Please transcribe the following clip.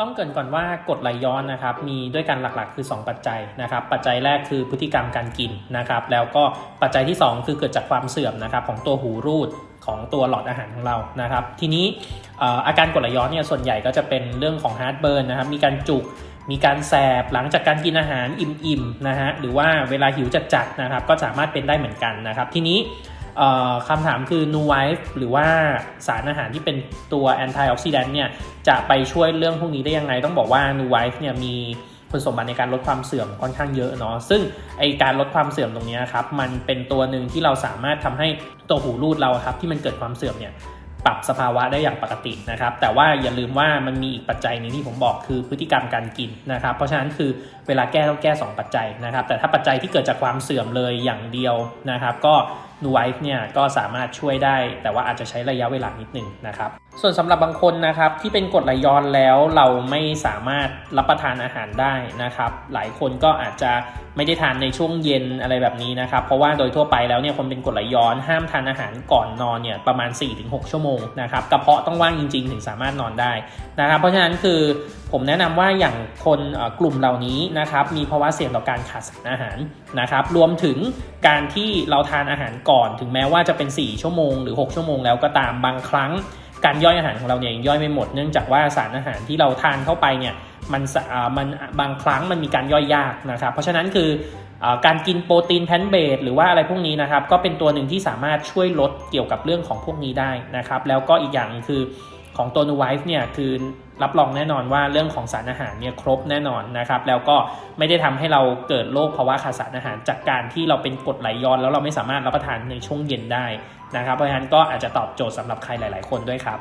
ต้องเกินก่อนว่ากรดไหลย้อนนะครับมีด้วยกันหลักๆ คือ 2 ปัจจัยนะครับปัจจัยแรกคือพฤติกรรมการกินนะครับแล้วก็ปัจจัยที่ 2 คือเกิดจากความเสื่อมนะครับของตัวหูรูดของตัวหลอดอาหารของเรานะครับ ทีนี้อาการกรดไหลย้อนเนี่ยส่วนใหญ่ก็จะเป็นเรื่องของฮาร์ดเบิร์นนะครับมีการจุกมีการแสบหลังจากการกินอาหารอิ่มๆนะฮะหรือว่าเวลาหิวจัดๆนะครับก็สามารถเป็นได้เหมือนกันนะครับ ทีนี้ คำถามคือ นูไวฟ์หรือว่าสารอาหารที่เป็นตัวแอนตี้ออกซิแดนต์เนี่ยจะไปช่วยเรื่องพวกนี้ได้ยังไง ต้องบอกว่านูไวฟ์เนี่ยมีคุณสมบัติในการลดความเสื่อมค่อนข้างเยอะเนาะซึ่งไอการลดความเสื่อมตรงนี้ครับมันเป็นตัวหนึ่งที่เราสามารถทำให้ตัวหูรูดเราครับที่มันเกิดความเสื่อมเนี่ยปรับสภาวะได้อย่างปกตินะครับ แต่ว่าอย่าลืมว่ามันมีอีกปัจจัยหนึงที่ผมบอกคือพฤติกรรมการกินนะครับ เพราะฉะนั้นคือเวลาแก้ต้องแก้ 2 ปัจจัยนะครับ แต่ถ้าปัจจัยที่เกิดจากความเสื่อมเลยอย่างเดียวนะครับ ก็ นูไวฟ์เนี่ยก็สามารถช่วยได้ แต่ว่าอาจจะใช้ระยะเวลานิดหนึงนะครับ ส่วนสำหรับบางคนนะครับที่เป็นกรดไหลย้อนแล้วเราไม่สามารถรับประทานอาหารได้นะครับ หลายคนก็อาจจะไม่ได้ทานในช่วงเย็นอะไรแบบนี้นะครับ เพราะว่าโดยทั่วไปแล้วเนี่ยคนเป็นกรดไหลย้อนห้ามทานอาหารก่อนนอนเนี่ยประมาณ 4-6 ชั่วโมงนะครับกระเพาะต้องว่างจริง ๆ ถึงสามารถนอนได้นะครับ เพราะฉะนั้นคือ ผมแนะนำว่าอย่างคนกลุ่มเหล่านี้นะครับมีภาวะเสี่ยงต่อการขาดสารอาหารนะครับรวมถึงการที่เราทานอาหารก่อน ถึงแม้ว่าจะเป็น 4 ชั่วโมงหรือ 6 ชั่วโมงแล้วก็ตามบางครั้ง การย่อยอาหารของเราเนี่ยยังย่อยไม่หมดเนื่องจากว่าสารอาหารที่เราทานเข้าไปเนี่ยมันสะอ่ามันบางครั้งมันมีการย่อยยากนะครับเพราะฉะนั้นคืออการกินโปรตีนแพนเบสหรือว่าอะไรพวกนี้นะครับก็เป็นตัวหนึ่งที่สามารถช่วยลดเกี่ยวกับเรื่องของพวกนี้ได้นะครับแล้วก็อีกอย่างคือ ของตัวนูไวฟ์เนี่ยคือรับรองแน่นอนว่าเรื่องของสารอาหารเนี่ยครบแน่นอนนะครับแล้วก็ไม่ได้ทำให้เราเกิดโรคภาวะขาดสารอาหาร จากการที่เราเป็นกรดไหลย้อน แล้วเราไม่สามารถรับประทานในช่วงเย็นได้นะครับเพราะฉะนั้นก็อาจจะตอบโจทย์สำหรับใครหลาย ๆ คนด้วยครับ